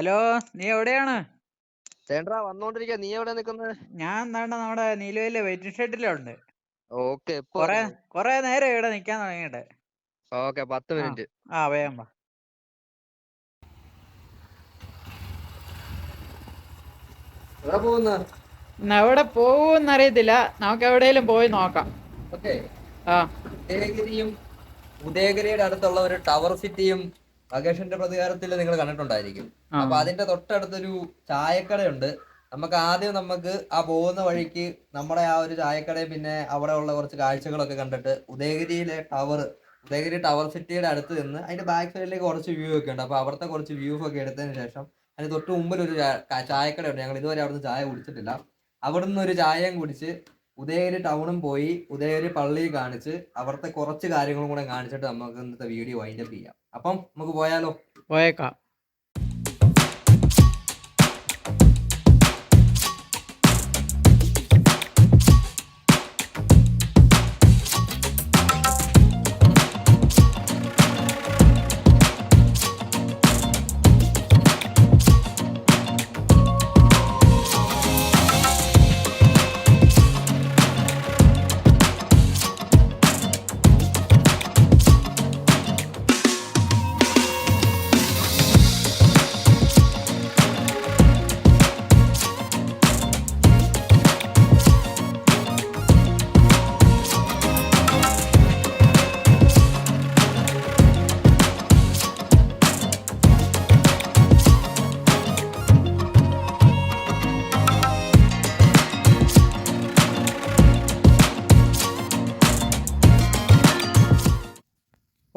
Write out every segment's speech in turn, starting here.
Hello നീ എവിടെയാണ്? ചേട്ടാ വന്നോണ്ടിരിക്ക. നീ എവിടെ നിക്കുന്നത് ഞാൻ എന്താണ്ട് നമ്മുടെ നീലുവയിലെ വെയിറ്റിംഗ് ഷെഡിലുണ്ട് ഓക്കെ കൊറേ കൊറേ നേരം ഇവിടെ നിക്കാൻ തുടങ്ങിയിട്ട്. ഓക്കെ പത്ത് ആ. മിനിറ്റ്. ആ വേഗം വാ. എവിടെ പോകുന്ന? ഇന്ന് എവിടെ പോകുമെന്ന് അറിയത്തില്ല. നമുക്ക് എവിടെയെങ്കിലും പോയി നോക്കാം. ഓക്കെ. ആ. ഉദയഗിരിയും ഉദയഗിരിയുടെ അടുത്തുള്ള ഒരു ടവർ സിറ്റിയും മകേഷിന്റെ പ്രതികാരത്തിൽ നിങ്ങൾ കണ്ടിട്ടുണ്ടായിരിക്കും. അപ്പൊ അതിന്റെ തൊട്ടടുത്തൊരു ചായക്കടയുണ്ട്. നമുക്ക് ആദ്യം നമുക്ക് ആ പോകുന്ന വഴിക്ക് നമ്മുടെ ആ ഒരു ചായക്കടയും പിന്നെ അവിടെ ഉള്ള കുറച്ച് കാഴ്ചകളൊക്കെ കണ്ടിട്ട് ഉദയഗിരിയിലെ ടവർ ഉദയഗിരി ടവർ സിറ്റിയുടെ അടുത്ത് നിന്ന് അതിന്റെ ബാക്ക് സൈഡിലേക്ക് കുറച്ച് വ്യൂ ഒക്കെ ഉണ്ട്. അപ്പൊ അവിടുത്തെ കുറച്ച് വ്യൂ ഒക്കെ എടുത്തതിന് ശേഷം അതിന് തൊട്ട് മുമ്പിൽ ഒരു ചായക്കടയുണ്ട് ഞങ്ങൾ ഇതുവരെ അവിടുന്ന് ചായ കുടിച്ചിട്ടില്ല. അവിടുന്ന് ഒരു ചായയും കുടിച്ച് ഉദയഗിരി ടൗണും പോയി ഉദയഗിരി പള്ളി കാണിച്ച് അവിടുത്തെ കുറച്ച് കാര്യങ്ങളും കൂടെ കാണിച്ചിട്ട് നമുക്ക് ഇന്നത്തെ വീഡിയോ വൈൻഡപ്പ് ചെയ്യാം. അപ്പം നമുക്ക് പോയാലോ? പോയേക്കാം.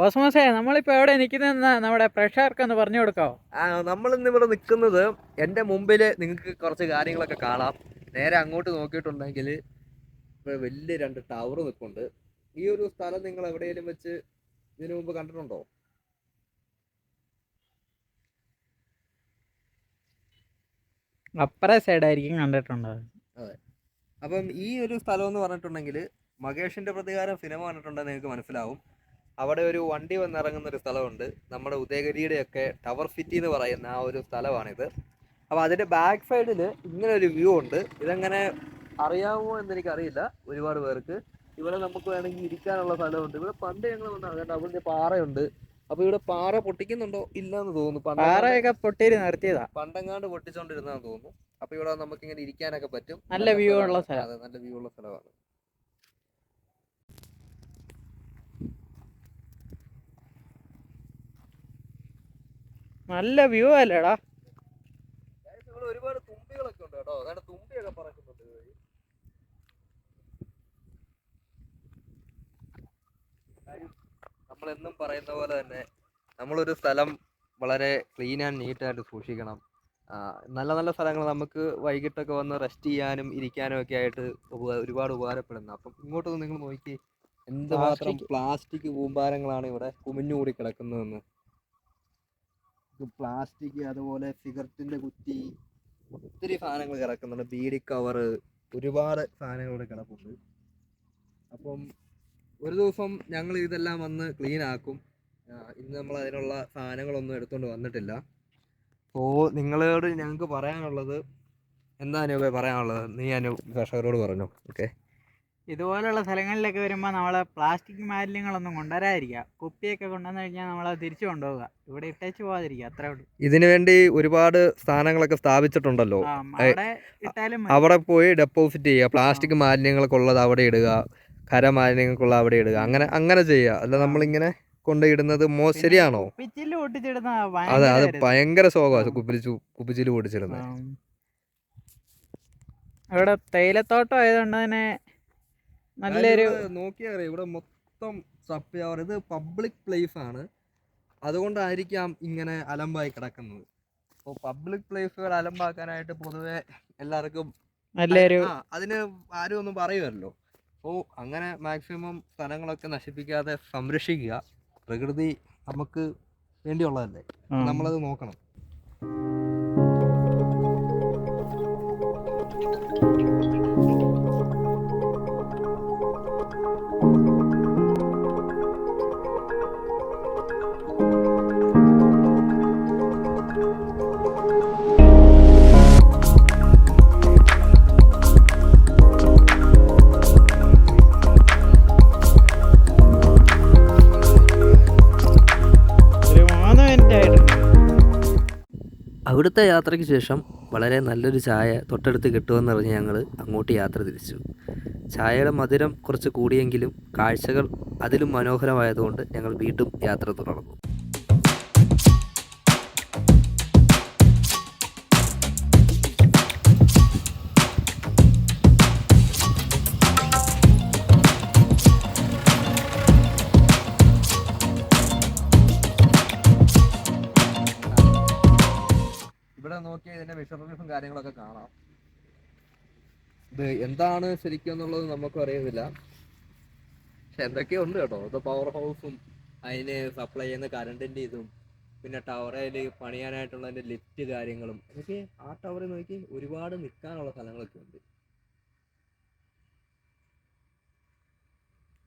കോസ്മോസേ നമ്മളിപ്പോ എവിടെ നിൽക്കുന്നതെന്ന് നമ്മുടെ പ്രേക്ഷകർക്ക് ഒന്ന് പറഞ്ഞു കൊടുക്കാവോ? നമ്മൾ ഇന്ന് ഇവിടെ നിൽക്കുന്നത് എന്റെ മുമ്പിൽ നിങ്ങൾക്ക് കുറച്ച് കാര്യങ്ങളൊക്കെ കാണാം. നേരെ അങ്ങോട്ട് നോക്കിയിട്ടുണ്ടെങ്കിൽ ഇവിടെ വലിയ രണ്ട് ടവർ നിൽക്കുന്നുണ്ട് ഈ ഒരു സ്ഥലം നിങ്ങൾ എവിടെയെങ്കിലും വെച്ച് ഇതിനു മുമ്പ് കണ്ടിട്ടുണ്ടോ? അപ്പറേ സൈഡായിരിക്കും അതെ. അപ്പം ഈ ഒരു സ്ഥലം എന്ന് പറഞ്ഞിട്ടുണ്ടെങ്കിൽ മകേഷിന്റെ പ്രതികാരം സിനിമ കണ്ടിട്ടുണ്ടെങ്കിൽ നിങ്ങൾക്ക് മനസ്സിലാവും. അവിടെ ഒരു വണ്ടി വന്നിറങ്ങുന്ന ഒരു സ്ഥലമുണ്ട്. നമ്മുടെ ഉദയഗിരിയുടെ ഒക്കെ ടവർ സിറ്റി എന്ന് പറയുന്ന ആ ഒരു സ്ഥലമാണിത്. അപ്പോൾ അതിന്റെ ബാക്ക് സൈഡിൽ ഇങ്ങനെ ഒരു വ്യൂ ഉണ്ട്. ഇതെങ്ങനെ അറിയാമോ എന്ന് എനിക്കറിയില്ല ഒരുപാട് പേർക്ക്. ഇവിടെ നമുക്ക് വേണമെങ്കിൽ ഇരിക്കാനുള്ള സ്ഥലമുണ്ട്. ഇവിടെ പണ്ട് ഞങ്ങൾ വന്ന അതുകൊണ്ട് അവിടെ പാറയുണ്ട്. അപ്പൊ ഇവിടെ പാറ പൊട്ടിക്കുന്നുണ്ടോ ഇല്ലെന്ന് തോന്നുന്നു. പാറയൊക്കെ പൊട്ടിയത് നിർത്തിയതാ. പണ്ടെങ്ങാണ്ട് പൊട്ടിച്ചോണ്ടിരുന്നാന്ന് തോന്നുന്നു. അപ്പൊ ഇവിടെ നമുക്ക് ഇങ്ങനെ ഇരിക്കാനൊക്കെ പറ്റും. നല്ല വ്യൂ ഉള്ള സ്ഥലം. അതെ നല്ല വ്യൂ ഉള്ള സ്ഥലമാണ്. നല്ല വ്യൂ അല്ലേടാ Guys, ഇവിടെ ഒരുപാട് തുമ്പികളൊക്കെ ഉണ്ട് കേട്ടോ അതാണ് തുമ്പിയൊക്കെ പറക്കുന്നുണ്ട് ഇതുവഴി. കാര്യം നമ്മളെന്നും പറയുന്ന പോലെ തന്നെ നമ്മളൊരു സ്ഥലം വളരെ ക്ലീൻ ആൻഡ് നീറ്റായിട്ട് സൂക്ഷിക്കണം നല്ല നല്ല സ്ഥലങ്ങൾ നമുക്ക് വൈകിട്ടൊക്കെ വന്ന് റെസ്റ്റ് ചെയ്യാനും ഇരിക്കാനും ഒക്കെ ആയിട്ട് ഒരുപാട് ഉപകാരപ്പെടുന്നു അപ്പം ഇങ്ങോട്ടൊന്ന് നിങ്ങൾ നോക്കി എന്തുമാത്രം. പ്ലാസ്റ്റിക് കൂമ്പാരങ്ങളാണ് ഇവിടെ കുമിഞ്ഞുകൂടി കിടക്കുന്നതെന്ന് പ്ലാസ്റ്റിക് അതുപോലെ സിഗരറ്റിന്റെ കുറ്റി ഒത്തിരി സാധനങ്ങൾ കിടക്കുന്നുണ്ട്. ബീഡി കവർ ഒരുപാട് സാധനങ്ങൾ ഇവിടെ കിടപ്പുണ്ട്. അപ്പം ഒരു ദിവസം ഞങ്ങൾ ഇതെല്ലാം വന്ന് ക്ലീൻ ആക്കും. ഇന്ന് നമ്മൾ അതിനുള്ള സാധനങ്ങളൊന്നും എടുത്തുകൊണ്ട് വന്നിട്ടില്ല. അപ്പോൾ നിങ്ങളോട് ഞങ്ങൾക്ക് പറയാനുള്ളത് എന്താ അനൂപേ പറയാനുള്ളത്? നീ അനു കർഷകരോട് പറഞ്ഞു ഓക്കെ ഇതുപോലുള്ള സ്ഥലങ്ങളിലൊക്കെ വരുമ്പോൾ നമ്മൾ പ്ലാസ്റ്റിക് മാലിന്യങ്ങളൊന്നും കൊണ്ടുവരാതിരിക്കുക. കുപ്പിയൊക്കെ കൊണ്ടുവന്ന് കഴിഞ്ഞാൽ നമ്മൾ തിരിച്ചു കൊണ്ടുപോകുക ഇവിടെ ഇട്ടേച്ച് പോകാതിരിക്കുക അത്രേ ഉള്ളൂ. ഇതിനു വേണ്ടി ഒരുപാട് സ്ഥാനങ്ങളൊക്കെ സ്ഥാപിച്ചിട്ടുണ്ടല്ലോ. അവിടെ അവിടെ പോയി ഡെപ്പോസിറ്റ് ചെയ്യുക. പ്ലാസ്റ്റിക് മാലിന്യങ്ങൾക്കുള്ളത് അവിടെ ഇടുക. ഖര മാലിന്യങ്ങൾക്കുള്ള അവിടെ ഇടുക. അങ്ങനെ അങ്ങനെ ചെയ്യുക. അല്ല നമ്മളിങ്ങനെ കൊണ്ടിടുന്നത് മോ ശരിയാണോ? അതെ അത് ഭയങ്കര ശോകമാണ് ആ. കുപ്പിച്ചിൽ പൊടിച്ചിടുന്നത് ആം. ഇവിടെ തേയിലത്തോട്ടം ആയതുകൊണ്ട് തന്നെ നല്ലൊരു നോക്കിയാ അറിയാം ഇവിടെ മൊത്തം സപ്യാവർ ഇത് പബ്ലിക് പ്ലേസ് ആണ്. അതുകൊണ്ടായിരിക്കാം ഇങ്ങനെ അലമ്പായി കിടക്കുന്നത്. അപ്പോൾ പബ്ലിക് പ്ലേസുകൾ അലമ്പാക്കാനായിട്ട് പൊതുവെ എല്ലാവർക്കും നല്ലൊരു അതിന് ആരും ഒന്നും പറയുമല്ലോ അപ്പോൾ അങ്ങനെ മാക്സിമം സ്ഥലങ്ങളൊക്കെ നശിപ്പിക്കാതെ സംരക്ഷിക്കുക. പ്രകൃതി നമുക്ക് വേണ്ടിയുള്ളതല്ലേ. നമ്മളത് നോക്കണം. അവിടുത്തെ യാത്രയ്ക്ക് ശേഷം വളരെ നല്ലൊരു ചായ തൊട്ടടുത്ത് കിട്ടുമെന്നറിഞ്ഞ് ഞങ്ങൾ അങ്ങോട്ട് യാത്ര തിരിച്ചു. ചായയുടെ മധുരം കുറച്ച് കൂടിയെങ്കിലും കാഴ്ചകൾ അതിലും മനോഹരമായതുകൊണ്ട് ഞങ്ങൾ വീണ്ടും യാത്ര തുടർന്നു. നോക്കിയാൽ ഇതിന്റെ മെഷർമെന്റ്സും കാര്യങ്ങളൊക്കെ കാണാം. ഇത് എന്താണ് ശരിക്കും എന്നുള്ളത് നമുക്ക് അറിയുന്നില്ല. പക്ഷെ എന്തൊക്കെയോ ഉണ്ട് കേട്ടോ? ഇത് പവർ ഹൗസും അതിന് സപ്ലൈ ചെയ്യുന്ന കറണ്ടിന്റെ ഇതും പിന്നെ ടവറിൽ പണിയാനായിട്ടുള്ളതിന്റെ ലിഫ്റ്റ് കാര്യങ്ങളും എനിക്ക് ആ ടവറിൽ നോക്കി ഒരുപാട് നിൽക്കാനുള്ള സ്ഥലങ്ങളൊക്കെ ഉണ്ട്.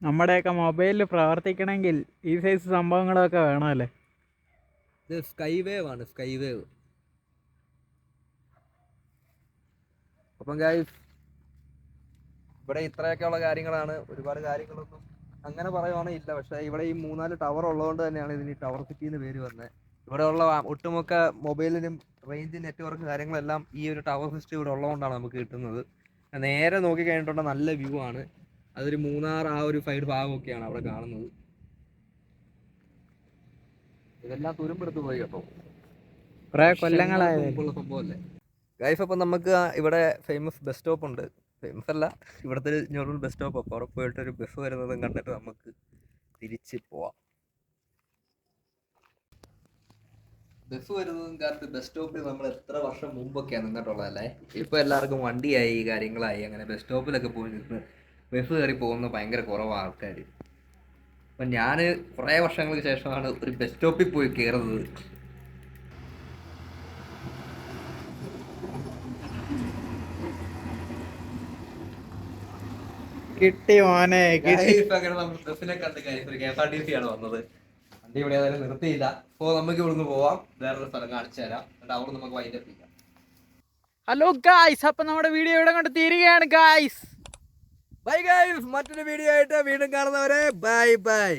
നമ്മുടെയൊക്കെ മൊബൈലിൽ പ്രവർത്തിക്കണമെങ്കിൽ ഈ സൈസ് സംഭവങ്ങളൊക്കെ വേണമല്ലേ ഇത് സ്കൈ വേവ് ആണ് സ്കൈ വേവ് അപ്പം ഗൈസ് ഇവിടെ ഇത്രയൊക്കെയുള്ള കാര്യങ്ങളാണ്. ഒരുപാട് കാര്യങ്ങളൊന്നും അങ്ങനെ പറയുവാണെങ്കിൽ ഇല്ല. പക്ഷേ ഇവിടെ ഈ മൂന്നാൽ ടവർ ഉള്ളതുകൊണ്ട് തന്നെയാണ് ഇതിന് ടവർ സിറ്റി എന്ന് പേര് വന്നത് ഇവിടെയുള്ള ഒട്ടുമുക്ക മൊബൈലിനും റേഞ്ച് നെറ്റ്വർക്ക് കാര്യങ്ങളെല്ലാം ഈ ഒരു ടവർ സിസ്റ്റം ഇവിടെ ഉള്ളതുകൊണ്ടാണ് നമുക്ക് കിട്ടുന്നത്. നേരെ നോക്കി കഴിഞ്ഞിട്ടുള്ള നല്ല വ്യൂ ആണ്. അതൊരു മൂന്നാർ ആ ഒരു സൈഡ് ഭാഗമൊക്കെയാണ് അവിടെ കാണുന്നത്. ഇതെല്ലാം തുരുമ്പെടുത്ത് പോയി കേട്ടോ. കുറേ കൊല്ലങ്ങളായ. സംഭവമല്ലേ? ഗൈസ് അപ്പം നമുക്ക് ഇവിടെ ഫേമസ് ബസ് സ്റ്റോപ്പ് ഉണ്ട്. ഫേമസ് അല്ല ഇവിടുത്തെ ഒരു ഞൊറൂർ ബസ് സ്റ്റോപ്പ് അപ്പോൾ അവിടെ പോയിട്ട് ഒരു ബസ് വരുന്നതും കണ്ടിട്ട് നമുക്ക് തിരിച്ച് പോവാം. ബസ് വരുന്നതും കാലത്ത് ബസ് സ്റ്റോപ്പിൽ നമ്മൾ എത്ര വർഷം മുമ്പൊക്കെയാണ് നിന്നിട്ടുള്ളതല്ലേ? ഇപ്പോൾ എല്ലാവർക്കും വണ്ടിയായി കാര്യങ്ങളായി അങ്ങനെ ബസ് സ്റ്റോപ്പിലൊക്കെ പോയി നിന്ന് ബസ് കയറി പോകുന്ന ഭയങ്കര കുറവാണ് ആൾക്കാർ അപ്പം ഞാൻ കുറേ വർഷങ്ങൾക്ക് ശേഷമാണ് ഒരു ബസ് സ്റ്റോപ്പിൽ പോയി കയറുന്നത് കിട്ടി മോനെ കിട്ടി Guys, അങ്ങനെ നമ്മൾ ബസ്സിനെ കണ്ട് guys, ഒരു KSRTC മോനെ വന്നത്. വണ്ടി ഇവിടെ ഏതായാലും നിർത്തിയില്ല. അപ്പോ നമുക്ക് ഇവിടുന്ന് പോവാം. വേറൊരു സ്ഥലം കാണിച്ചു തരാം. എന്നിട്ട് അവിടെ നമുക്ക് വൈകിട്ട് എത്തിക്കാം ഹലോ ഗായ്സ് അപ്പൊ നമ്മുടെ വീഡിയോ ഇവിടെ കൊണ്ട് തീരുകയാണ് ഗായ്സ് ബൈ ഗായ്സ് മറ്റൊരു വീഡിയോ ആയിട്ട് വീണ്ടും കാണുന്നവരെ ബൈ ബൈ